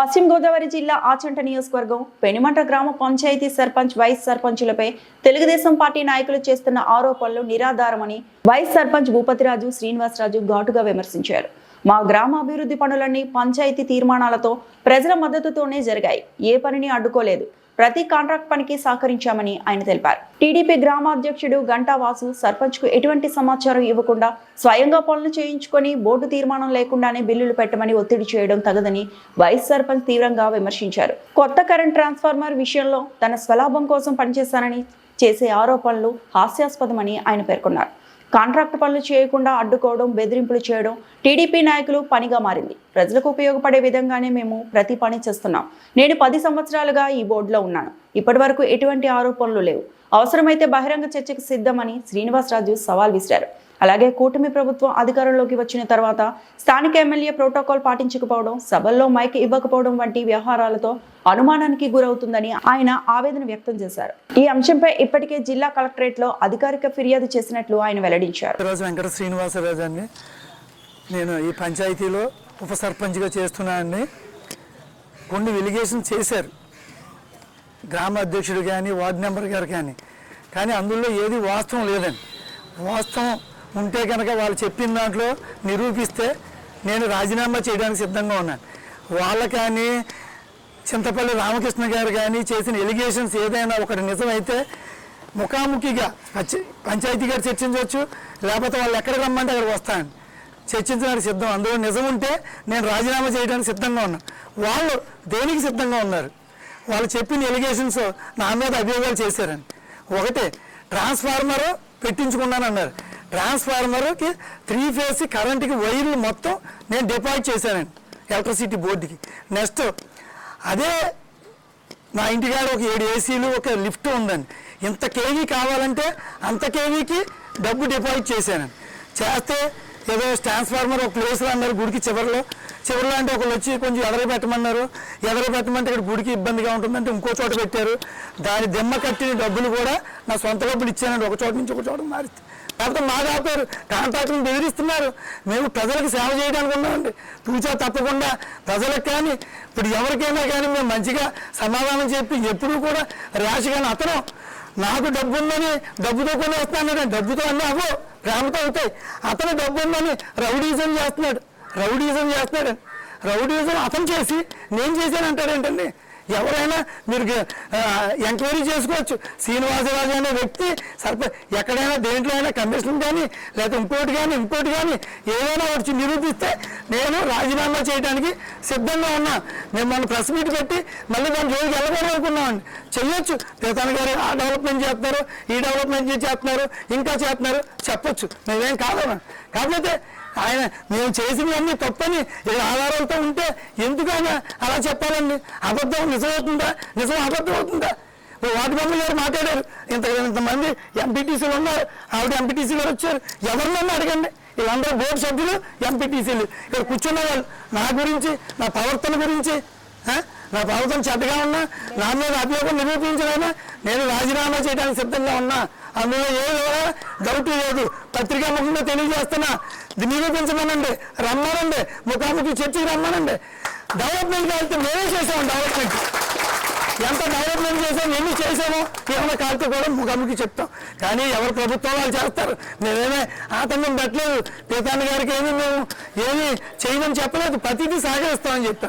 పశ్చిమ గోదావరి జిల్లా ఆచంట నియోజకవర్గం పెనుమంట గ్రామ పంచాయతీ సర్పంచ్ వైస్ సర్పంచులపై తెలుగుదేశం పార్టీ నాయకులు చేస్తున్న ఆరోపణలు నిరాధారమని వైస్ సర్పంచ్ భూపతిరాజు శ్రీనివాసరాజు ఘాటుగా విమర్శించారు. మా గ్రామ అభివృద్ధి పనులన్నీ పంచాయతీ తీర్మానాలతో ప్రజల మద్దతుతోనే జరిగాయి. ఏ పనిని అడ్డుకోలేదు. ప్రతి కాంట్రాక్ట్ పనికి సహకరించామని ఆయన తెలిపారు. టీడీపీ గ్రామాధ్యక్షుడు గంటావాసు గంటా వాసు సర్పంచ్కు ఎటువంటి సమాచారం ఇవ్వకుండా స్వయంగా పనులు చేయించుకొని బోర్డు తీర్మానం లేకుండానే బిల్లులు పెట్టమని ఒత్తిడి చేయడం తగదని వైస్ సర్పంచ్ తీవ్రంగా విమర్శించారు. కొత్త కరెంట్ ట్రాన్స్ఫార్మర్ విషయంలో తన స్వలాభం కోసం పనిచేశానని చేసే ఆరోపణలు హాస్యాస్పదమని ఆయన పేర్కొన్నారు. కాంట్రాక్ట్ పనులు చేయకుండా అడ్డుకోవడం బెదిరింపులు చేయడం టీడీపీ నాయకులు పనిగా మారింది. ప్రజలకు ఉపయోగపడే విధంగానే మేము ప్రతి పని చేస్తున్నాం. నేను పది సంవత్సరాలుగా ఈ బోర్డులో ఉన్నాను. ఇప్పటి వరకు ఎటువంటి ఆరోపణలు లేవు. అవసరమైతే బహిరంగ చర్చకు సిద్ధమని శ్రీనివాసరాజు సవాల్ విసిరారు. అలాగే కూటమి ప్రభుత్వం అధికారంలోకి వచ్చిన తర్వాత స్థానిక ఎమ్మెల్యే ప్రోటోకాల్ పాటించకపోవడం సభల్లో మైక్ ఇవ్వకపోవడం వంటి వ్యవహారాలతో అనుమానానికి గురవుతుందని ఆయన ఆవేదన వ్యక్తం చేశారు. ఈ అంశంపై ఇప్పటికే జిల్లా కలెక్టరేట్లో అధికారిక ఫిర్యాదు చేసినట్లు ఆయన వెల్లడించారు. రోజు వెంకట శ్రీనివాసరాజు అండి నేను ఈ పంచాయతీలో ఉప సర్పంచ్గా చేస్తున్నానని కొన్ని వెలిగేషన్ చేశారు. గ్రామ అధ్యక్షుడు కానీ వార్డు నెంబర్ గారు కానీ. కానీ అందులో ఏది వాస్తవం లేదండి. వాస్తవం ఉంటే కనుక వాళ్ళు చెప్పిన దాంట్లో నిరూపిస్తే నేను రాజీనామా చేయడానికి సిద్ధంగా ఉన్నాను. వాళ్ళ కానీ చింతపల్లి రామకృష్ణ గారు కానీ చేసిన ఎలిగేషన్స్ ఏదైనా ఒకటి నిజమైతే ముఖాముఖిగా పంచాయతీ గారు చర్చించవచ్చు లేకపోతే వాళ్ళు ఎక్కడ రమ్మంటే అక్కడికి వస్తాను చర్చించడానికి సిద్ధం. అందులో నిజం ఉంటే నేను రాజీనామా చేయడానికి సిద్ధంగా ఉన్నాను వాళ్ళు దేనికి సిద్ధంగా ఉన్నారు? వాళ్ళు చెప్పిన ఎలిగేషన్స్ నా మీద అభియోగాలు చేశారని. ఒకటి ట్రాన్స్ఫార్మర్ పెట్టించుకున్నానన్నారు. ట్రాన్స్ఫార్మర్కి త్రీ ఫేస్ కరెంట్కి వైర్లు మొత్తం నేను డిపాజిట్ చేశానండి ఎలక్ట్రిసిటీ బోర్డుకి నెక్స్ట్ అదే నా ఇంటికాడ ఒక ఏడు ఏసీలు ఒక లిఫ్ట్ ఉందండి. ఇంత కేవీ కావాలంటే అంత కేవీకి డబ్బు డిపాజిట్ చేశాను చేస్తే ఏదో ట్రాన్స్ఫార్మర్ ఒక ప్లేస్లో అన్నారు గుడికి చివరిలో చివరిలో అంటే ఒకళ్ళు వచ్చి కొంచెం ఎదర పెట్టమన్నారు. ఎదర పెట్టమంటే ఇక్కడ గుడికి ఇబ్బందిగా ఉంటుందంటే ఇంకో చోట పెట్టారు. దాని దిమ్మ కట్టిన డబ్బులు కూడా నా సొంత డబ్బులు ఇచ్చానండి. ఒక చోట నుంచి ఒక చోట మారిస్తే లేకపోతే మా ఆపారు కాంట్రాక్టులను బెదిరిస్తున్నారు. మేము ప్రజలకు సేవ చేయడానికి ఉన్నామండి. తూచా తప్పకుండా ప్రజలకు కానీ ఇప్పుడు ఎవరికైనా కానీ మేము మంచిగా సమాధానం చెప్పి ఎప్పుడూ కూడా ర్యాష్ కానీ అతను నాకు డబ్బు ఉందని డబ్బుతో కొని వస్తున్నాడు డబ్బుతో అన్నీ అవ్వవు. ప్రేమతో అవుతాయి. అతను డబ్బు ఉందని రౌడీజం చేస్తున్నాడు. రౌడీజం చేస్తున్నాడు రౌడీజం అతను చేసి నేను చేశాను అంటాడేంటండి ఎవరైనా మీరు ఎంక్వైరీ చేసుకోవచ్చు. శ్రీనివాసరాజు అనే వ్యక్తి సర్ప ఎక్కడైనా దేంట్లో అయినా కమిషన్ కానీ లేకపోతే ఇంకోటి కానీ ఇంకోటి కానీ ఏదైనా వచ్చి నిరూపిస్తే నేను రాజీనామా చేయడానికి సిద్ధంగా ఉన్నా. మేము మన ప్రెస్ మీట్ పెట్టి మళ్ళీ దాని రోజుకి వెళ్ళకూడదు అనుకున్నామండి. చెయ్యొచ్చు. తన గారు ఆ డెవలప్మెంట్ చేస్తున్నారు ఈ డెవలప్మెంట్ చేస్తున్నారు ఇంకా చేస్తున్నారు చెప్పొచ్చు. మేమేం కాదన్నా. కాకపోతే ఆయన మేము చేసినవన్నీ తప్పని ఏ ఆధారాలతో ఉంటే ఎందుకైనా అలా చెప్పాలండి? అబద్ధం నిజమవుతుందా? నిజం అబద్ధం అవుతుందా వాటి బొమ్మలు గారు మాట్లాడారు. ఇంత ఇంతమంది ఎంపీటీసీలు ఉన్నారు. ఆవిడ ఎంపీటీసీ గారు వచ్చారు. ఎవరినన్నా అడగండి. వీళ్ళందరూ బోర్డు సభ్యులు ఎంపీటీసీలు ఇక్కడ కూర్చున్న వాళ్ళు. నా గురించి నా ప్రవర్తన గురించి నా ప్రవర్తన చెడ్డగా ఉన్నా నా మీద అభియోగం నిరూపించడైనా నేను రాజీనామా చేయడానికి సిద్ధంగా ఉన్నా. అందులో ఏ డౌట్ లేదు. పత్రికా ముఖంగా తెలియజేస్తున్నా. ఇది నిరూపించమనండి రమ్మనండి. ముఖాముఖి చర్చకి రమ్మనండి. డెవలప్మెంట్ వెళ్తే మేమే చేసాము డెవలప్మెంట్ ఎంత డెవలప్మెంట్ చేసాం ఎన్ని చేసామో ఏమైనా కాల్తో కూడా ముఖాముఖి చెప్తాం. కానీ ఎవరు ప్రభుత్వం వాళ్ళు చేస్తారు? మేమేమే ఆతంకం పెట్టలేదు. పీతాన్న గారికి ఏమి మేము ఏమి చేయమని చెప్పలేదు. ప్రతిదీ సహకరిస్తామని చెప్పారు.